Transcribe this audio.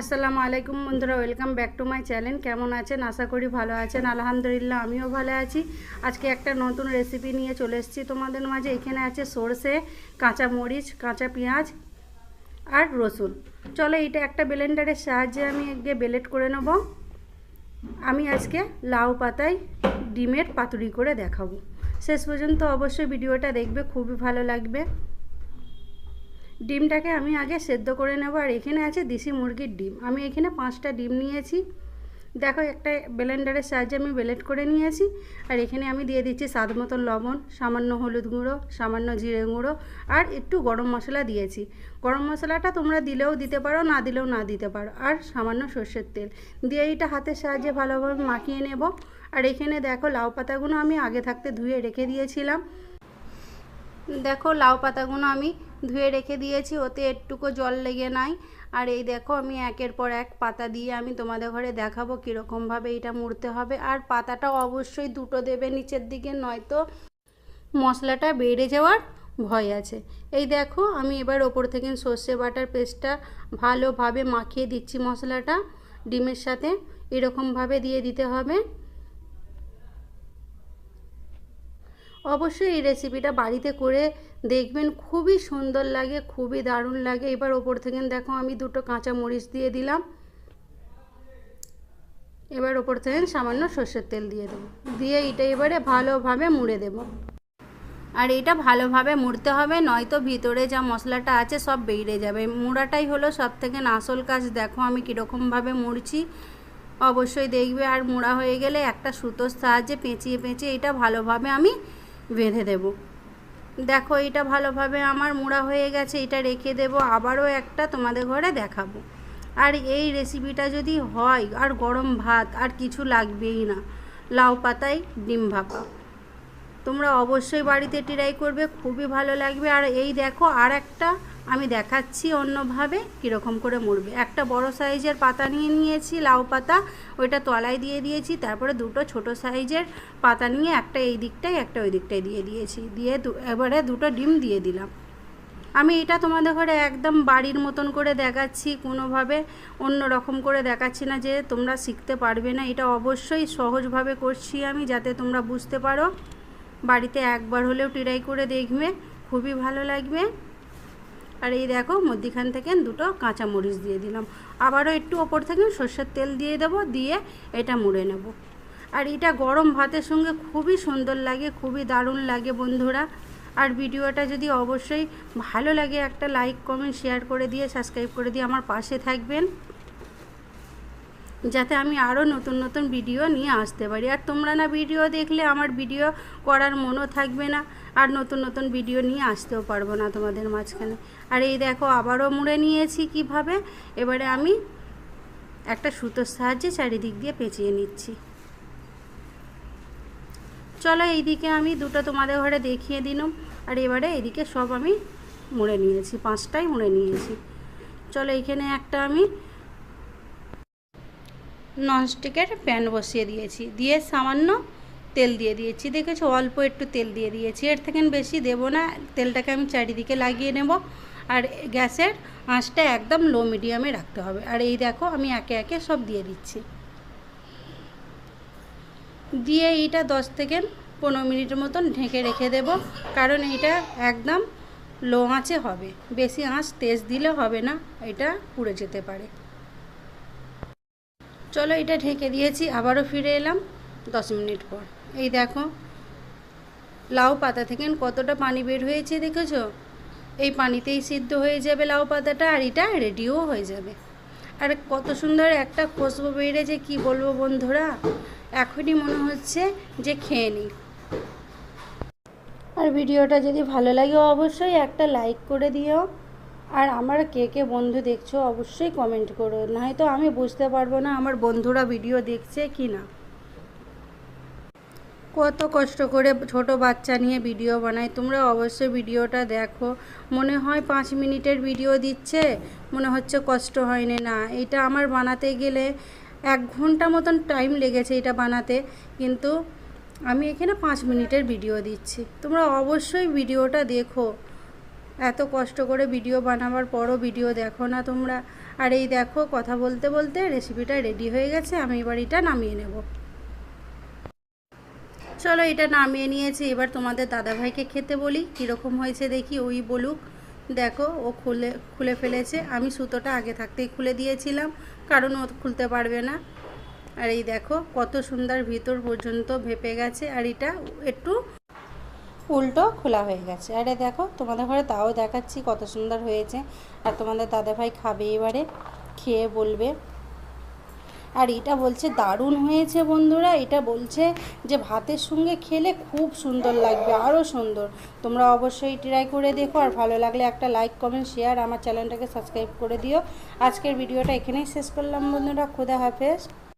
আসসালামু আলাইকুম বন্ধুরা, welcome back to my channel. কেমন আছেন? আশা করি ভালো আছেন। আলহামদুলিল্লাহ, আমিও ভালো আছি। আজকে একটা নতুন রেসিপি নিয়ে চলে এসেছি তোমাদের মাঝে। এখানে আছে সর্ষে, কাঁচা মরিচ, কাঁচা পেঁয়াজ আর রসুন। চলো এটা একটা ব্লেন্ডারের সাহায্যে আমি আগে বেলেট করে নেব। আমি আজকে লাউ পাতায় ডিমের পাতুরি করে দেখাবো। শেষ পর্যন্ত অবশ্যই ভিডিওটা দেখবে, খুবই ভালো লাগবে। ডিমটাকে আমি আগে সেদ্ধ করে নেব আর এখানে আছে দেশি মুরগির ডিম। আমি এখানে পাঁচটা ডিম নিয়েছি। দেখো একটা ব্লেন্ডারের সাহায্যে আমি ব্লেড করে নিয়েছি। আর এখানে আমি দিয়ে দিচ্ছি স্বাদ মতন লবণ, সামান্য হলুদ গুঁড়ো, সামান্য জিরে গুঁড়ো আর একটু গরম মশলা দিয়েছি। গরম মশলাটা তোমরা দিলেও দিতে পারো, না দিলেও না দিতে পারো। আর সামান্য সর্ষের তেল। দিয়ে এইটা হাতের সাহায্যে ভালোভাবে মাখিয়ে নেব। আর এখানে দেখো লাউ পাতাগুলো আমি আগে থাকতে ধুয়ে রেখে দিয়েছিলাম। দেখো লাউ পাতাগুলো আমি ধুয়ে রেখে দিয়েছি, ওতে একটুকু জল লেগে নাই। আর এই দেখো, আমি একের পর এক পাতা দিয়ে আমি তোমাদের ঘরে দেখাবো কীরকমভাবে এটা মুড়তে হবে। আর পাতাটা অবশ্যই দুটো দেবে নিচের দিকে, নয়তো মশলাটা বেড়ে যাওয়ার ভয় আছে। এই দেখো, আমি এবার ওপর থেকে সর্ষে বাটার পেস্টটা ভালোভাবে মাখিয়ে দিচ্ছি মশলাটা। ডিমের সাথে এরকমভাবে দিয়ে দিতে হবে। অবশ্যই এই রেসিপিটা বাড়িতে করে দেখবেন, খুবই সুন্দর লাগে, খুবই দারুণ লাগে। এবার ওপর থেকে দেখো আমি দুটো কাঁচা মরিচ দিয়ে দিলাম। এবার ওপর থেকে সামান্য সর্ষের তেল দিয়ে দেবো। দিয়ে এটা এবারে ভালোভাবে মুড়ে দেব। আর এটা ভালোভাবে মুড়তে হবে, নয়তো ভিতরে যা মশলাটা আছে সব বেরিয়ে যাবে। মুড়াটাই হলো সব থেকে আসল কাজ। দেখো আমি কীরকমভাবে মুড়ছি। অবশ্যই দেখবে, আর মুড়া হয়ে গেলে একটা সুতোর সাহায্যে পেঁচিয়ে পেঁচিয়ে এটা ভালোভাবে আমি বেঁধে দেব। দেখো, এটা ভালোভাবে আমার মোড়া হয়ে গেছে, এটা রেখে দেব, আবারও একটা তোমাদের ঘরে দেখাবো। আর এই রেসিপিটা যদি হয়, আর গরম ভাত, আর কিছু লাগবেই না। লাউ পাতায় ডিম ভাপা। তোমরা অবশ্যই বাড়িতে ট্রাই করবে, খুবই ভালো লাগবে। আর এই দেখো আর একটা আমি দেখাচ্ছি অন্যভাবে কীরকম করে মুড়বে। একটা বড় সাইজের পাতা নিয়ে নিয়েছি, লাউ পাতা, ওইটা তলায় দিয়ে দিয়েছি, তারপরে দুটো ছোট সাইজের পাতা নিয়ে একটা এই দিকটায়, একটা ওই দিকটায় দিয়ে দিয়েছি। দিয়ে এবারে দুটো ডিম দিয়ে দিলাম। আমি এটা তোমাদের ঘরে একদম বাড়ির মতন করে দেখাচ্ছি, কোনোভাবে অন্য রকম করে দেখাচ্ছি না যে তোমরা শিখতে পারবে না। এটা অবশ্যই সহজভাবে করছি আমি যাতে তোমরা বুঝতে পারো। বাড়িতে একবার হলেও ট্রাই করে দেখবে, খুবই ভালো লাগবে। আর এই দেখো মধ্যিখান থেকে দুটো কাঁচা মরিচ দিয়ে দিলাম। আবারও একটু ওপর থেকে সর্ষের তেল দিয়ে দেব, দিয়ে এটা মুড়ে নেব। আর এটা গরম ভাতের সঙ্গে খুবই সুন্দর লাগে, খুবই দারুণ লাগে বন্ধুরা। আর ভিডিওটা যদি অবশ্যই ভালো লাগে একটা লাইক, কমেন্ট, শেয়ার করে দিয়ে, সাবস্ক্রাইব করে দিয়ে আমার পাশে থাকবেন। যাতে আমি আরও নতুন নতুন ভিডিও নিয়ে আসতে পারি। আর তোমরা না ভিডিও দেখলে আমার ভিডিও করার মনও থাকবে না, আর নতুন নতুন ভিডিও নিয়ে আসতেও পারব না তোমাদের মাঝখানে। আর এই দেখো, আবারও মুড়ে নিয়েছি কীভাবে? এবারে আমি একটা সুতোর সাহায্যে চারিদিক দিয়ে পেঁচিয়ে নিচ্ছি। চলো এইদিকে আমি দুটো তোমাদের ঘরে দেখিয়ে দিলাম। আর এবারে এদিকে সব আমি মুড়ে নিয়েছি, পাঁচটাই মুড়ে নিয়েছি। চলো এখানে একটা আমি ননস্টিকের প্যান বসিয়ে দিয়েছি। দিয়ে সামান্য তেল দিয়ে দিয়েছি। দেখেছ, অল্প একটু তেল দিয়ে দিয়েছি। এর থেকে বেশি দেব না। তেলটাকে আমি চারিদিকে লাগিয়ে নেব। আর গ্যাসের আঁচটা একদম লো মিডিয়ামে রাখতে হবে। আর এই দেখো, আমি একে একে সব দিয়ে দিচ্ছি। দিয়ে এইটা দশ থেকে পনেরো মিনিটের মতন ঢেকে রেখে দেব। কারণ এটা একদম লো আঁচে হবে। বেশি আঁচ তেজ দিলে হবে না। এটা পুড়ে যেতে পারে। চলো এটা ঢেকে দিয়েছি, আবারও ফিরে এলাম দশ মিনিট পর। এই দেখো, লাউ পাতা থেকে কতটা পানি বের হয়েছে দেখেছ? এই পানিতেই সিদ্ধ হয়ে যাবে লাউ পাতাটা আর এটা রেডিও হয়ে যাবে। আর কত সুন্দর একটা খুশবু বেড়েছে কি বলব বন্ধুরা, এখনই মনে হচ্ছে যে খেয়ে নিই। আর ভিডিওটা যদি ভালো লাগে অবশ্যই একটা লাইক করে দিও। আর আমার কে কে বন্ধু দেখছ অবশ্যই কমেন্ট করো। নয়তো আমি বুঝতে পারব না আমার বন্ধুরা ভিডিও দেখছে কি না কত কষ্ট করে ছোট বাচ্চা নিয়ে ভিডিও বানাই তোমরা অবশ্যই ভিডিওটা দেখো। মনে হয় পাঁচ মিনিটের ভিডিও দিচ্ছে। মনে হচ্ছে কষ্ট হয়নি। না, এটা আমার বানাতে গেলে এক ঘণ্টা মতন টাইম লেগেছে এটা বানাতে। কিন্তু আমি এখানে পাঁচ মিনিটের ভিডিও দিচ্ছি। তোমরা অবশ্যই ভিডিওটা দেখো। এত কষ্ট করে ভিডিও বানাবার পরও ভিডিও দেখো না তোমরা। আর এই দেখো, কথা বলতে বলতে রেসিপিটা রেডি হয়ে গেছে, আমি এবার এটা নামিয়ে নেব। চলো এটা নামিয়ে নিয়েছি, এবার তোমাদের দাদাভাইকে খেতে বলি, কীরকম হয়েছে দেখি ওই বলুক। দেখো, ও খুলে খুলে ফেলেছে, আমি সুতোটা আগে থাকতেই খুলে দিয়েছিলাম, কারণ ও খুলতে পারবে না। আর এই দেখো, কত সুন্দর ভিতর পর্যন্ত ভেপে গেছে, আর এটা একটু উল্টো খোলা হয়ে গেছে। আরে দেখো, তোমাদের ঘরে তাও দেখাচ্ছি কত সুন্দর হয়েছে। আর তোমাদের দাদাভাই খাবে এবারে, খেয়ে বলবে। আর এটা বলছে, দারুণ হয়েছে বন্ধুরা। এটা বলছে যে, ভাতের সঙ্গে খেলে খুব সুন্দর লাগবে আরও সুন্দর। তোমরা অবশ্যই ট্রাই করে দেখো। আর ভালো লাগলে একটা লাইক কমেন্ট শেয়ার আমার চ্যানেলটাকে সাবস্ক্রাইব করে দিও। আজকের ভিডিওটা এখানেই শেষ করলাম বন্ধুরা। খুদা হাফেজ।